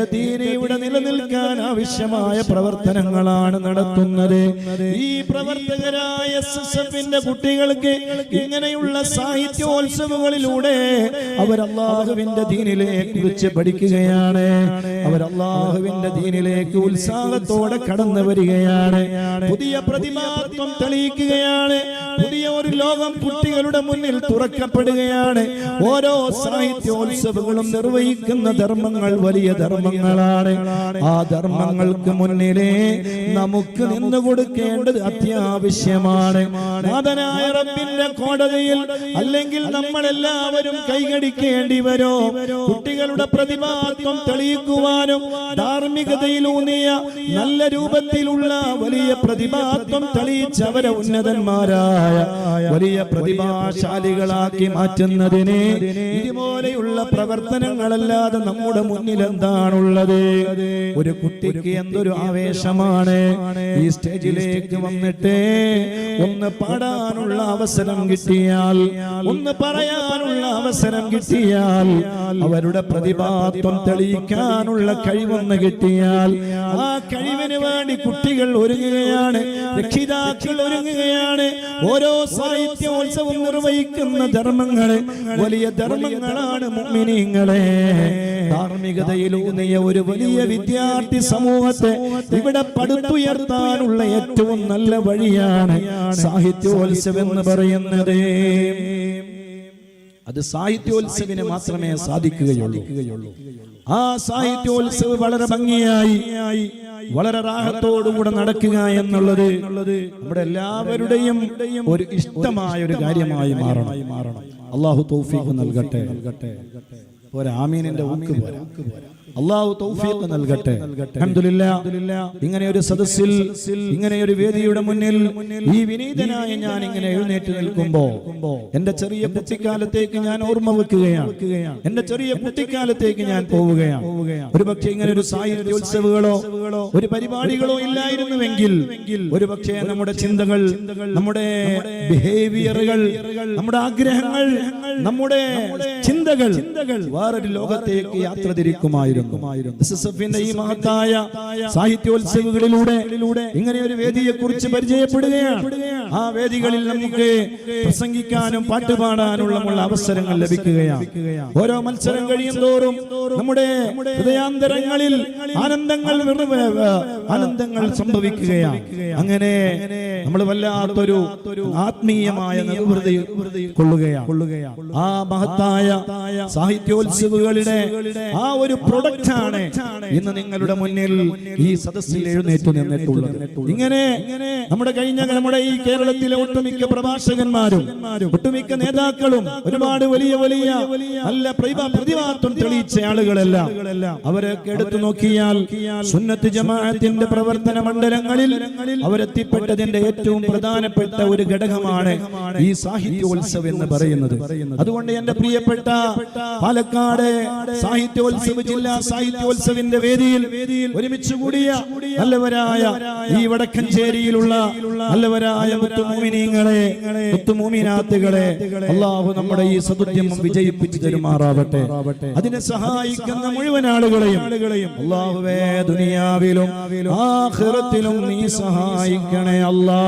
എന്റെ ദീന ഇവിടെ നിലനിൽക്കാൻ ആവശ്യമായ പ്രവർത്തനങ്ങളാണ് നടത്തുന്നത്. ഈ പ്രവർത്തകരായ എസ് എസ് എഫിന്റെ കുട്ടികൾക്ക് ഇങ്ങനെയുള്ള സാഹിത്യോത്സവങ്ങളിലൂടെ അവർ അള്ളാഹുവിന്റെ ദീനിലെ കുറിച്ച് പഠിക്കുകയാണ്. അവർ ദീനിലേക്ക് ഉത്സാഹത്തോടെ കടന്നു വരികയാണ്. പുതിയ പ്രതിമാത്വം തെളിയിക്കുകയാണ്. ലോകം കുട്ടികളുടെ മുന്നിൽ തുറക്കപ്പെടുകയാണ്. ഓരോ സാഹിത്യോത്സവങ്ങളും നിർവഹിക്കുന്ന ധർമ്മങ്ങൾ വലിയ ധർമ്മങ്ങളാണ്. ആ ധർമ്മങ്ങൾക്ക് മുന്നിലേ നമുക്ക് നിന്നു കൊടുക്കേണ്ടത് അത്യാവശ്യമാണ്. നാഥനായ റബ്ബിന്റെ കോടതിയിൽ അല്ലെങ്കിൽ നമ്മൾ എല്ലാവരും കൈകടിക്കേണ്ടി വരോ. കുട്ടികളുടെ പ്രതിഭാത്വം തെളിയിക്കുവാനും ധാർമ്മികതയിലൂന്നിയ നല്ല രൂപത്തിലുള്ള വലിയ പ്രതിഭാത്വം തെളിയിച്ചവരെ ഉന്നതന്മാരായ വലിയ പ്രതിഭാശാലികളാക്കി മാറ്റുന്നതിന് ഇതുപോലെയുള്ള പ്രവർത്തനങ്ങളല്ലാതെ നമ്മുടെ മുന്നിൽ എന്താണുള്ളത്? ഒരു കുട്ടിക്ക് എന്തൊരു ആവേശമാണ്? ഈ സ്റ്റേജിലേക്ക് വന്നിട്ട് ഒന്ന് പാടാനുള്ള അവസരം കിട്ടിയാൽ ഒന്ന് പറയാനുള്ള അവസരം കിട്ടിയാൽ അവരുടെ പ്രതിഭാത്വം തെളിയിക്കാനുള്ള കഴിവൊന്ന് കിട്ടിയാൽ ആ കഴിവിന് വേണ്ടി കുട്ടികൾ ഒരുങ്ങുകയാണ് രക്ഷിതാക്കൾ ഒരുങ്ങുകയാണ്. ഓരോ സാഹിത്യോത്സവം നിർവഹിക്കുന്ന ധർമ്മങ്ങളെ വലിയ ധർമ്മങ്ങളാണ് മുഅ്മിനീങ്ങളെ. ധാർമ്മികതയിലൂന്നിയ ഒരു വലിയ വിദ്യാർത്ഥി സമൂഹത്തെ ഇവിടെ പടുത്തുയർത്താനുള്ള ഏറ്റവും നല്ല വഴിയാണ് സാഹിത്യോത്സവം എന്ന് പറയുന്നത്. അത് സാഹിത്യോത്സവിന് മാത്രമേ സാധിക്കുകയുള്ളൂ. ആ സാഹിത്യോത്സവ് വളരെ ഭംഗിയായി വളരെ റാഹത്തോടുകൂടെ നടക്കുക എന്നുള്ളത് നമ്മുടെ എല്ലാവരുടെയും ഒരു ഇഷ്ടമായ ഒരു കാര്യമായി മാറണം. മാറണം അള്ളാഹു തൗഫീഖ് നൽകട്ടെ നൽകട്ടെ. പോരാ ആമീനിന്റെ ഊക്ക് പോരാ. അള്ളാഹു തൗഫീഖ് നൽകട്ടെ. അൽഹംദുലില്ലാ. ഇങ്ങനെ ഒരു സദസ്സിൽ ഇങ്ങനെ ഒരു വേദിയുടെ മുന്നിൽ ഈ വിനീതനായ ഞാൻ ഇങ്ങനെ എഴുന്നേറ്റ് നിൽക്കുമ്പോ എന്റെ ചെറിയ കുട്ടിക്കാലത്തേക്ക് ഞാൻ ഓർമ്മ വെക്കുകയാണ്. എന്റെ ചെറിയ കുട്ടിക്കാലത്തേക്ക് ഞാൻ പോവുകയാണ്. ഒരു പക്ഷേ ഇങ്ങനെ ഒരു സാഹിത്യോത്സവങ്ങളോ ഒരു പരിപാടികളോ ഇല്ലായിരുന്നുവെങ്കിൽ ഒരു പക്ഷേ നമ്മുടെ ചിന്തകൾ നമ്മുടെ ബിഹേവിയറുകൾ നമ്മുടെ ആഗ്രഹങ്ങൾ നമ്മുടെ ചിന്തകൾ വേറൊരു ലോകത്തേക്ക് യാത്ര തിരിക്കുമായിരുന്നു. ഈ മഹത്തായ സാഹിത്യോത്സവങ്ങളിലൂടെ ഇങ്ങനെ ഒരു വേദിയെ കുറിച്ച് പരിചയപ്പെടുകയാണ്. ആ വേദികളിൽ നമുക്ക് പ്രസംഗിക്കാനും പാട്ടുപാടാനുള്ള അവസരങ്ങൾ ലഭിക്കുകയാണ്. ഓരോ മത്സരം കഴിയും തോറും നമ്മുടെ ഹൃദയാന്തരങ്ങളിൽ ആനന്ദങ്ങൾ ആനന്ദങ്ങൾ സംഭവിക്കുകയാണ്. അങ്ങനെ നമ്മൾ വല്ലാത്തൊരു ആത്മീയമായ കൊള്ളുകയാണ്. കൊള്ളുകയാണ്. ആ മഹത്തായ സാഹിത്യോത്സവങ്ങളുടെ ആ ഒരു പ്രൊഡക്റ്റ് ആണ് ഇന്ന് നിങ്ങളുടെ മുന്നിൽ ഈ സദസ്സിൽ എഴുന്നേറ്റ് നിന്നിട്ടുള്ളത്. ഇങ്ങനെ നമ്മുടെ കഴിഞ്ഞ നമ്മുടെ ഈ കേരളത്തിലെ ഒട്ടുമിക്ക പ്രഭാഷകന്മാരും ഒട്ടുമിക്ക നേതാക്കളും ഒരുപാട് വലിയ വലിയ നല്ല പ്രതിഭ പ്രതിഭാത്വം തെളിയിച്ച ആളുകളെല്ലാം അവരൊക്കെ എടുത്തു നോക്കിയാൽ സുന്നത്ത് ജമാഅത്തിന്റെ പ്രവർത്തന മണ്ഡലങ്ങളിൽ അവരെത്തിപ്പെട്ടതിന്റെ ഏറ്റവും പ്രധാനപ്പെട്ട ഒരു ഘടകമാണ് ഈ സാഹിത്യോത്സവം എന്ന് പറയുന്നത്. അതുകൊണ്ട് എന്റെ പ്രിയപ്പെട്ട പാലക്കാട് സാഹിത്യോത്സവ ജില്ലാ സാഹിത്യോത്സവിന്റെ വേദിയിൽ ഒരുമിച്ച് കൂടിയ നല്ലവരായ ഈ വടക്കഞ്ചേരിയിലുള്ള നല്ലവരായ മുത്തുമൂമിനീങ്ങളെ മുത്തുമൂമിനാത്തുകളെ അള്ളാഹു നമ്മുടെ ഈ സതുദ്യമം വിജയിപ്പിച്ചു തരുമാറാവട്ടെ. അതിനെ സഹായിക്കുന്ന മുഴുവൻ ആളുകളെയും അള്ളാഹുവേ ദുനിയാവിലും ആഖിറത്തിലും നീ സഹായിക്കണേ അല്ലാ.